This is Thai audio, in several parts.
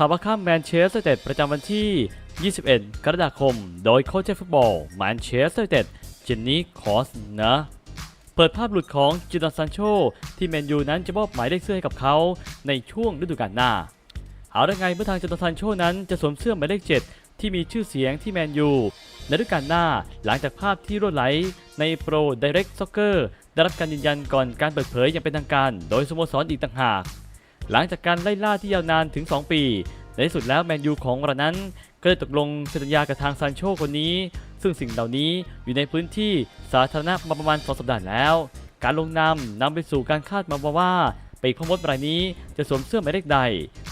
ข่าวว่าข้ามแมนเชสเตอร์ยูไนเต็ดประจำวันที่ 21 กรกฎาคม โดยโค้ชฟุตบอลแมนเชสเตอร์ยูไนเต็ดเจนนี่คอสนะเปิดภาพหลุดของจินดอนซานโชที่แมนยูนั้นจะมอบหมายเลขเสื้อให้กับเขาในช่วงฤดูกาลหน้า เอาได้ไงเมื่อทางจินดอนซานโชนั้นจะสวมเสื้อหมายเลข 7 ที่มีชื่อเสียงที่แมนยูในฤดูกาลหน้าหลังจากภาพที่รั่วไหลในโปร Direct Soccer ได้รับการยืนยันก่อนการเปิดเผยอย่างเป็นทางการ โดยสโมสรอีกต่างหาก หลังจากการไล่ล่าที่ยาวนานถึง 2 ปีในที่สุดแล้วแมนยูของเรานั้น ก็ได้ตกลงสัญญากับทางซานโชคนนี้ ซึ่งสิ่งเหล่านี้อยู่ในพื้นที่สาธารณะมาประมาณ 2 สัปดาห์แล้ว การลงนามนำไปสู่การคาดมาว่าปีกพมดรายนี้จะสวมเสื้อหมายเลขใด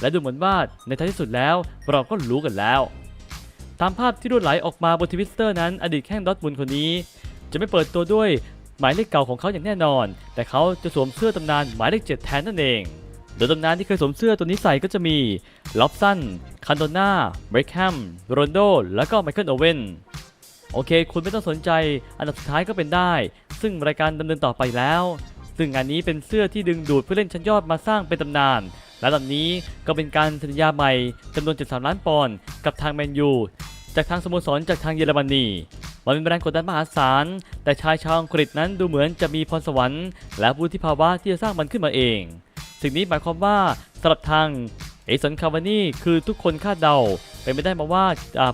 และดูเหมือนว่าในท้ายที่สุดแล้ว เราก็รู้กันแล้ว ตามภาพที่รวดไหลออกมาบนทวิตเตอร์นั้น อดีตแข้งดอทมุนด์คนนี้ จะไม่เปิดตัวด้วยหมายเลขเก่าของเขาอย่างแน่นอน แต่เขาจะสวมเสื้อตำนานหมายเลข7แทนนั่นเอง โดยตำนานที่เคยสวมเสื้อตัวนี้ใส่ก็จะมีล็อบสันคันโดนาเบรคแฮมโรนโด แล้วก็ไมเคิลโอเวนโอเค คุณไม่ต้องสนใจ อันดับสุดท้ายก็เป็นได้ ซึ่งรายการดำเนินต่อไปแล้ว ซึ่งงานนี้เป็นเสื้อที่ดึงดูดผู้เล่นชั้นยอดมาสร้างเป็นตำนาน และตอนนี้ก็เป็นการสัญญาใหม่จำนวน 73 ล้านปอนด์กับทางแมนยูจากทางสโมสรจากทางเยอรมนีมันเป็นแรงกดดันมหาศาล แต่ชายชาวอังกฤษนั้นดูเหมือนจะมีพรสวรรค์ และวุฒิภาวะที่จะสร้างมันขึ้นมาเอง สิ่งนี้หมายความว่าสำหรับทางเอสันคาวานี่คือทุกคนคาดเดาเป็นไม่ได้มาว่า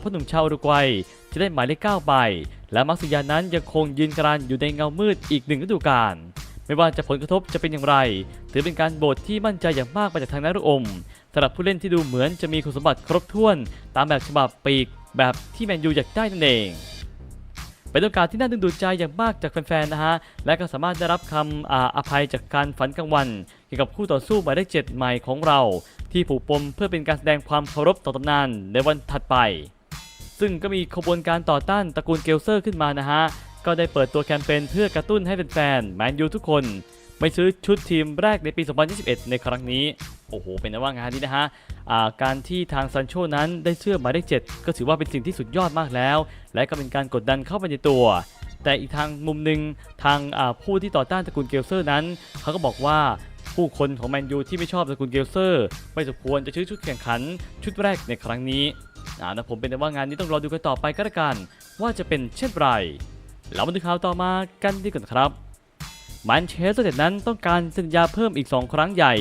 ผู้หนุ่มชาวอุรุกวัยจะได้หมายเลข9ใบ และมักซิยานั้นยังคงยืนกรานอยู่ในเงามืดอีกหนึ่งฤดูกาลไม่ว่าจะผลกระทบจะเป็นอย่างไร ถือเป็นการโบทที่มั่นใจอย่างมากมาจากทางนารุอมสำหรับผู้เล่นที่ดูเหมือนจะมีคุณสมบัติครบถ้วน ตามแบบฉบับปีกแบบที่แมนยูอยากได้นั่นเอง เป็นโอกาสที่น่าดึงดูดใจอย่างมากจากแฟนๆนะฮะ และก็สามารถได้รับคำอาอภัยจากการฝันกลางวัน เกี่ยวกับคู่ต่อสู้หมายเลขเจ็ดใหม่ของเรา ที่ผูกปมเพื่อเป็นการแสดงความเคารพต่อตำนานในวันถัดไป ซึ่งก็มีขบวนการต่อต้านตระกูลเกลเซอร์ขึ้นมานะฮะก็ได้เปิดตัวแคมเปญเพื่อกระตุ้นให้แฟนๆแมนยูทุกคน ไม่ซื้อชุดทีมแรกในปี 2021 ในครั้งนี้ โอ้โห เป็นนะว่างานนี้นะฮะการที่ทางซันโชนั้นได้เสื้อหมายเลข7ก็ถือว่าเป็นสิ่งที่สุดยอดมากแล้ว และก็เป็นการกดดันเข้าไปในตัว แต่อีกทางมุมหนึ่งทางผู้ที่ต่อต้านตระกูลเกลเซอร์นั้น เขาก็บอกว่าผู้คนของแมนยูที่ไม่ชอบตระกูลเกลเซอร์ ไม่สมควรจะซื้อชุดแข่งขันชุดแรกในครั้งนี้นะผมเป็นแต่ว่างานนี้ต้องรอดูกันต่อไปก็แล้วกัน ว่าจะเป็นเช่นไรแล้วมาดูข่าวต่อมากันดีกว่าครับ มนเชสเตอร์ยูไนเต็ดนั้นต้องการสัญญาเพิ่มอีก 2 ครั้งใหญ่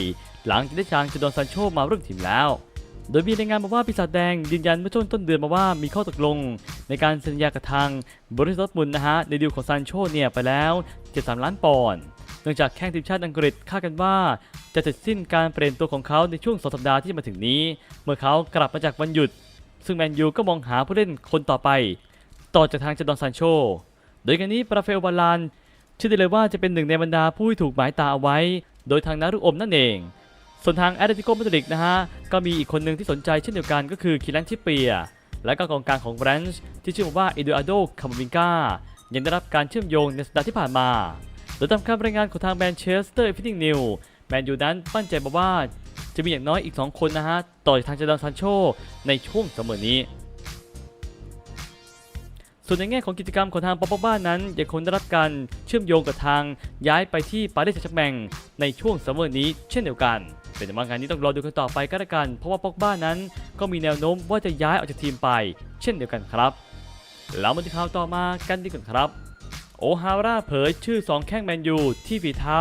หลังจากได้ทางจดอนซานโชมาร่วมทีมแล้ว โดยมีรายงานมาว่าปีศาจแดงยืนยันเมื่อช่วงต้นเดือนมาว่ามีข้อตกลง ในการสัญญากับทางบริษัทมุนนะฮะในดีลของซานโชเนี่ยไปแล้ว73ล้านปอนด์เนื่องจากแข้งทีมชาติอังกฤษคาดกันว่า จะเสร็จสิ้นการเปลี่ยนตัวของเขาในช่วง2สัปดาห์ที่จะมาถึงนี้ เมื่อเขากลับมาจากวันหยุด ซึ่งแมนยูก็มองหาผู้เล่นคนต่อไป ต่อจากทางจดอนซานโชโดยกันนี้ปราเฟลวาลาน ชื่อได้เลยว่าจะเป็นหนึ่งในบรรดาผู้ที่ถูกหมายตาเอาไว้ โดยทางนารุอมนั่นเอง ส่วนทางแอตเลติโกมาดริดนะฮะ ก็มีอีกคนหนึ่งที่สนใจเช่นเดียวกันก็คือคิรันทิเปีย และก็กองกลางของแบรนช์ที่ชื่อว่าเอดูอาโดคามาวิงกายังได้รับการเชื่อมโยงในสัปดาห์ที่ผ่านมา โดยตามคำรายงานของทางแมนเชสเตอร์ฟิตติ้งนิวแมนยูนั้นมั่นใจมาว่าจะมีอย่างน้อยอีก 2 คนนะฮะ ต่อจากทางเจดอนซานโชในช่วงเสมอนี้ ส่วนในแง่ของกิจกรรมของทางป๊อปบ้านนั้นยังคงได้รับการเชื่อมโยงกับทางย้ายไปที่ปารีสแซงต์แชร์แมงในช่วงซัมเมอร์นี้เช่นเดียวกัน เป็นแต่ว่างานนี้ต้องรอดูกันต่อไปก็แล้วกัน เพราะว่าป๊อกบ้านนั้น ก็มีแนวโน้มว่าจะย้ายออกจากทีมไป เช่นเดียวกันครับแล้วมาที่ข่าวต่อมากันดีกว่าครับ โอฮาร่าเผยชื่อ 2 แข้งแมนยูที่ฝีเท้า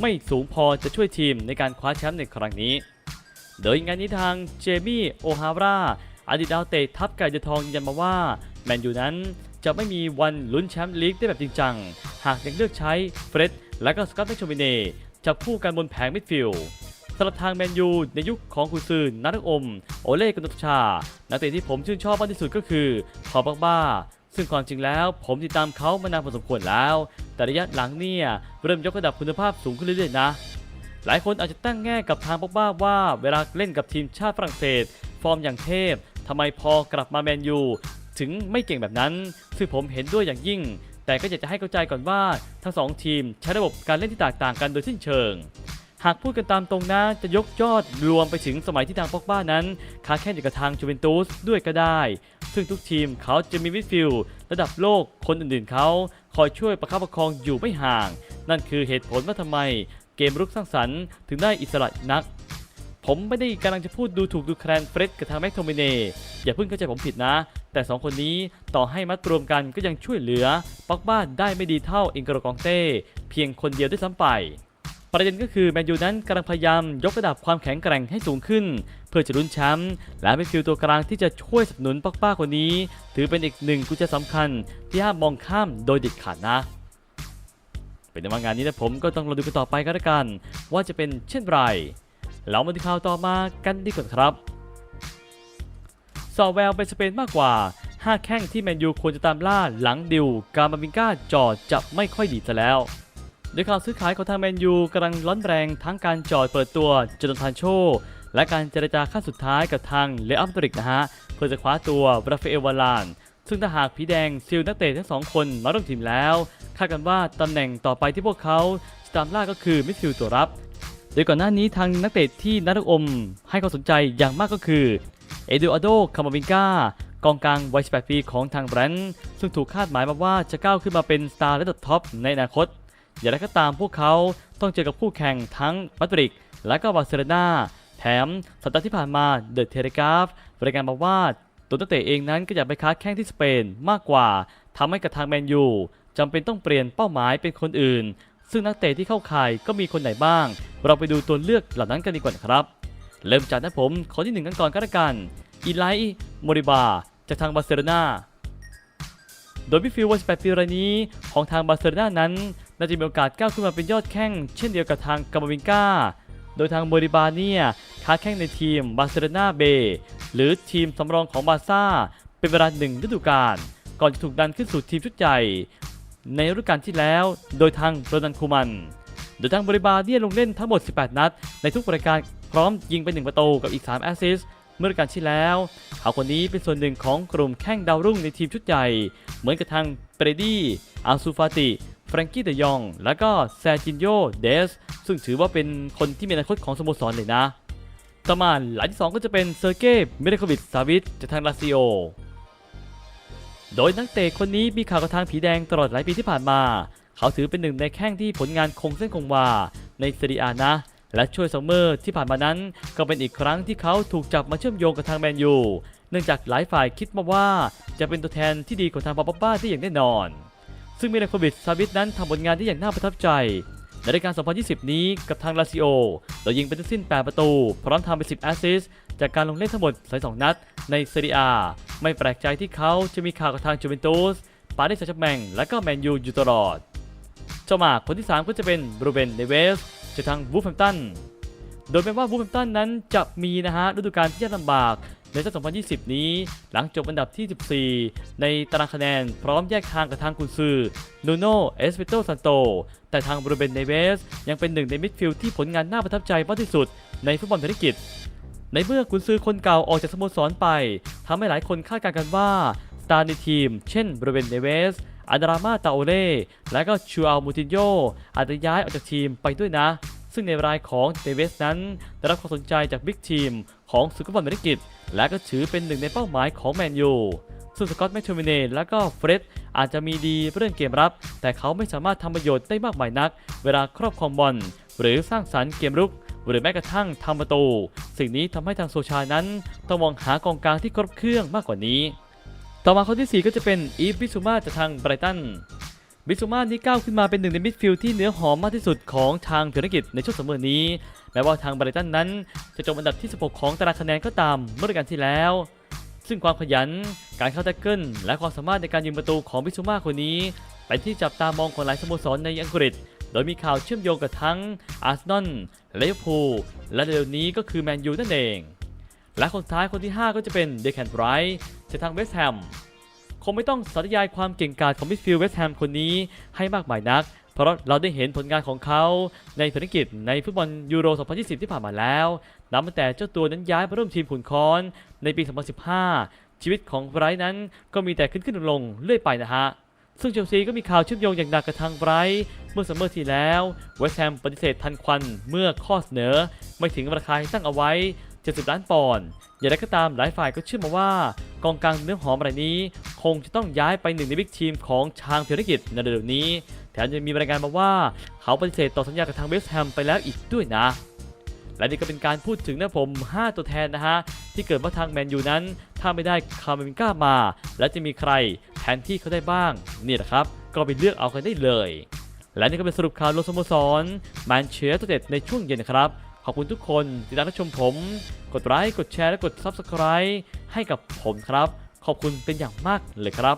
ไม่สูงพอจะช่วยทีมในการคว้าแชมป์ในครั้งนี้ โดยงานนี้ทางเจมี่โอฮาร่าอดีตดาวเตะทัพไก่เดือทองยืนยันมาว่า แมนยูนั้นจะไม่มีวันลุ้นแชมป์ลีกได้แบบจริงจัง หากยังเลือกใช้เฟร็ดและก็สกอตแมชมิเน่จับคู่กันบนแผงมิดฟิลด์สำหรับทางแมนยูในยุคของคุณซืนนัทอม โอเล่กุนตชา นักเตะที่ผมชื่นชอบมากที่สุดก็คือพอบักบ้า ซึ่งความจริงแล้วผมติดตามเขามานานพอสมควรแล้ว แต่ระยะหลังเนี่ยเริ่มยกระดับคุณภาพสูงขึ้นเรื่อยๆนะ หลายคนอาจจะตั้งแง่กับทางปอกบ้าว่าเวลาเล่นกับทีมชาติฝรั่งเศส ฟอร์มอย่างเทพทำไมพอกลับมาแมนยู ถึงไม่เก่งแบบนั้น ซึ่งผมเห็นด้วยอย่างยิ่ง แต่ก็อยากจะให้เข้าใจก่อนว่าทั้งสองทีมใช้ระบบการเล่นที่แตกต่างกันโดยสิ้นเชิง หากพูดกันตามตรงนะจะยกยอดรวมไปถึงสมัยที่ทางปอกบ้านั้นค้าแข่งอยู่กับทางจูเวนตุสด้วยก็ได้ ซึ่งทุกทีมเขาจะมีมิดฟิลด์ระดับโลกคนอื่นๆเขาคอยช่วยประคับประคองอยู่ไม่ห่าง นั่นคือเหตุผลว่าทำไมเกมรุกสร้างสรรค์ถึงได้อิสระนัก ผมไม่ได้กำลังจะพูดดูถูกดูแคลนเฟร็ดกับทางแม็กโทมิเน่อย่าเพิ่งเข้าใจผมผิดนะ แต่ 2 คนนี้ต่อให้มัดรวมกันก็ยังช่วยเหลือป็อกบ้านได้ไม่ดีเท่าอิงกรกองเต้ เพียงคนเดียวด้วยซ้ำไป ประเด็นก็คือแมนยูนั้นกำลังพยายามยกระดับความแข็งแกร่งให้สูงขึ้น เพื่อจะลุ้นแชมป์และเป็นฟิลตัวกลางที่จะช่วยสนับสนุนป็อกบ้าคนนี้ ถือเป็นอีกหนึ่งกุญแจสำคัญ ที่ห้ามมองข้ามโดยเด็ดขาดนะเป็นว่างานนี้นะผมก็ต้องรอดูกันต่อไปกันละกัน ว่าจะเป็นเช่นไรเรามาดูข่าวต่อมากันดีกว่าครับ ซอแววเป็นสเปนมากกว่า 5 แข้งที่แมนยูควรจะตามล่าหลังดิว การมาบิงก้าจอดจะไม่ค่อยดีซะแล้วโดยข่าวซื้อขายของทางแมนยูกำลังร้อนแรงทั้งการจอดเปิดตัวจนทานโช และการเจรจาขั้นสุดท้ายกับทางเลอัมตริกนะฮะ เพื่อจะคว้าตัวราฟาเอลวาลาน ซึ่งถ้าหากผีแดงซิลนักเตะทั้งสองคนมาร่วมทีมแล้วคาดกันว่าตำแหน่งต่อไปที่พวกเขาจะตามล่าก็คือมิดฟิลด์ตัวรับ โดยก่อนหน้านี้ทางนักเตะที่นักอมให้ความสนใจอย่างมากก็คือ เอดูอาโดคามาวินกากองกลางวัย 18 ปีของทางแบรนด์ซึ่งถูกคาดหมายมาว่าจะก้าวขึ้นมาเป็นสตาร์ระดับท็อปในอนาคต อย่างไรก็ตามพวกเขาต้องเจอกับคู่แข่งทั้งมาดริดและก็บาร์เซโลนาแถมสัปดาห์ที่ผ่านมาเดอะเทเลกราฟรายงานมาว่าตัวนักเตะเองนั้นก็อยากไปค้าแข้งที่สเปนมากกว่าทำให้กับทางแมนยูจำเป็นต้องเปลี่ยนเป้าหมายเป็นคนอื่น ซึ่งนักเตะที่เข้าข่ายก็มีคนไหนบ้าง เราไปดูตัวเลือกเหล่านั้นกันดีกว่าครับ เริ่มจากนะผมคนที่หนึ่งกันก่อนก็แล้วกันอีไลท์โมริบาจากทางบาร์เซโลนาโดยมิฟิลวัย18ปีรายนี้ ของทางบาร์เซโลนานั้นน่าจะมีโอกาสก้าวขึ้นมาเป็นยอดแข้งเช่นเดียวกับทางกามาวินกาโดยทางโมริบาเนี่ยค้าแข้งในทีมบาร์เซโลนาเบหรือทีมสำรองของบาร์ซ่า เป็นเวลาหนึ่งฤดูกาลก่อนจะถูกดันขึ้นสู่ทีมชุดใหญ่ ในฤดูกาลที่แล้ว โดยทางโรนันคูมัน โดยทางบริบาเนี่ยลงเล่นทั้งหมด 18 นัด ในทุกรายการ พร้อมยิงไป 1 ประตูกับอีก 3 แอสซิสเมื่อกาลที่แล้ว เขาคนนี้เป็นส่วนหนึ่งของกลุ่มแข้งดาวรุ่งในทีมชุดใหญ่ เหมือนกับทางเปรดี้อาซูฟาติแฟรงกี้เดยอง และก็แซจินโยเดส ซึ่งถือว่าเป็นคนที่มีอนาคตของสโมสรเลยนะ ต่อมาหลายที่ 2 ก็จะเป็นเซอร์เกย์เมเดโควิดซาวิชจากทางลาซิโอโดยนักเตะคนนี้มีข่าวกับทางผีแดงตลอดหลายปีที่ผ่านมา เขาถือเป็นหนึ่งในแข้งที่ผลงานคงเส้นคงวาในซีรีอานะ และช่วยซัมเมอร์ที่ผ่านมานั้น ก็เป็นอีกครั้งที่เขาถูกจับมาเชื่อมโยงกับทางแมนยูเนื่องจากหลายฝ่ายคิดมาว่าจะเป็นตัวแทนที่ดีของทางปาปาป้าที่อย่างแน่นอน ซึ่งมิเลโควิดซาวิชนั้นทำผลงานได้อย่างน่าประทับใจในรายการ 2020 นี้กับทางลาซิโอโดยยิงไปทั้งสิ้น 8 ประตู พร้อมทำไป 10 แอสซิสจากการลงเล่นทั้งหมด 32 นัด ในซีรีอาไม่แปลกใจที่เขาจะมีข่าวกับทางจูเวนตุส ปารีสแซงต์แมงและก็แมนยูอยู่ตลอดเจ้าหมากคนที่ 3 ก็จะเป็นบรูเบนเนเวส จากทางวูฟแฮมตันโดยแม้ว่าวูฟแฮมตันนั้นจะมีนะฮะฤดูกาลที่ยากลำบากในซีซั่น2020 นี้ หลังจบอันดับที่ 14 ในตารางคะแนน พร้อมแยกทางกับทางกุนซือนูโนเอสเปโตซันโต แต่ทางบรูเบนเนเวส ยังเป็นหนึ่งในมิดฟิลด์ที่ผลงานน่าประทับใจมากที่สุดในฟุตบอลธุรกิจ ในเมื่อกุนซือคนเก่าออกจากสโมสรไปทำให้หลายคนคาดการณ์กันว่า สตาร์ในทีม เช่นบรูเบนเนเวส อันดรามาตาโอเล่และก็ชูอัลมูตินโยอาจจะย้ายออกจากทีมไปด้วยนะ ซึ่งในรายของเดเวสนั้นได้รับความสนใจจากบิ๊กทีมของสุขบอลธุรกิจและก็ถือเป็นหนึ่งในเป้าหมายของแมนยูซึ่งสกอตต์แมคโทมิเน่และก็เฟร็ดอาจจะมีดีเรื่องเกมรับ แต่เขาไม่สามารถทำประโยชน์ได้มากมายนัก เวลาครอบครองบอลหรือสร้างสรรค์เกมรุก หรือแม้กระทั่งทำประตู สิ่งนี้ทำให้ทางโซชานั้นต้องมองหากองกลางที่ครบเครื่องมากกว่านี้ ต่อมาคนที่ 4 ก็จะเป็นอีฟบิซูมาจากทางไบรตันบิซูมานี่ก้าวขึ้นมาเป็นหนึ่งในมิดฟิลด์ที่เนื้อหอมมากที่สุดของทางธุรกิจในช่วงสมอนี้ แม้ว่าทางไบรตันนั้น จะจบอันดับที่ 16 ของตารางคะแนนก็ตามเมื่อฤดูกาลที่แล้ว ซึ่งความขยัน การเข้าแท็กเกิลและความสามารถในการยิงประตูของบิซูมาคนนี้เป็นที่จับตามองของหลายสโมสรในอังกฤษ โดยมีข่าวเชื่อมโยงกับทั้งอาร์เซนอลลิเวอร์พูลและเร็วนี้ก็คือแมนยูนั่นเอง และคนสุดท้ายคนที่ 5 ก็จะเป็นเดคแคนไรท์จากทางเวสต์แฮมคงไม่ต้องสาธยายความเก่งกาจของมิดฟิลด์เวสต์แฮมคนนี้ให้มากมายนัก เพราะเราได้เห็นผลงานของเขาในภารกิจในฟุตบอลยูโร 2020 ที่ผ่านมาแล้วนับตั้งแต่เจ้าตัวนั้นย้ายมาร่วมทีมขุนค้อนในปี 2015 ชีวิตของไบรท์นั้นก็มีแต่ขึ้นขึ้นลงลงเรื่อยไปนะฮะซึ่งเชลซีก็มีข่าวเชื่อมโยงอย่างหนักกับทางไบรท์เมื่อซัมเมอร์ที่แล้วเวสต์แฮมปฏิเสธทันควันเมื่อข้อเสนอ ไม่ถึงราคาที่ตั้งเอาไว้ 70 ล้านปอนด์อย่างไรก็ตามหลายฝ่ายก็เชื่อมาว่ากองกลางเนื้อหอมรายนี้ คงจะต้องย้ายไปหนึ่งในบิ๊กทีมของทางธุรกิจในเร็วๆนี้ แถมยังมีรายงานมาว่าเขาปฏิเสธต่อสัญญากับทางเวสต์แฮมไปแล้วอีกด้วยนะ และนี่ก็เป็นการพูดถึงนะผม 5 ตัวแทนนะฮะ ที่เกิดว่าทางแมนยูนั้น ถ้าไม่ได้คาร์เมนก้ามา แล้วจะมีใครแทนที่เขาได้บ้าง นี่แหละครับ ก็ไปเลือกเอากันได้เลย และนี่ก็เป็นสรุปข่าวลงสโมสรแมนเชสเตอร์เต็ดในช่วงเย็นครับ ขอบคุณทุกคนที่ติดตามรับชมผม กดไลค์ กดแชร์ และกด Subscribe ให้กับผมครับ ขอบคุณเป็นอย่างมากเลยครับ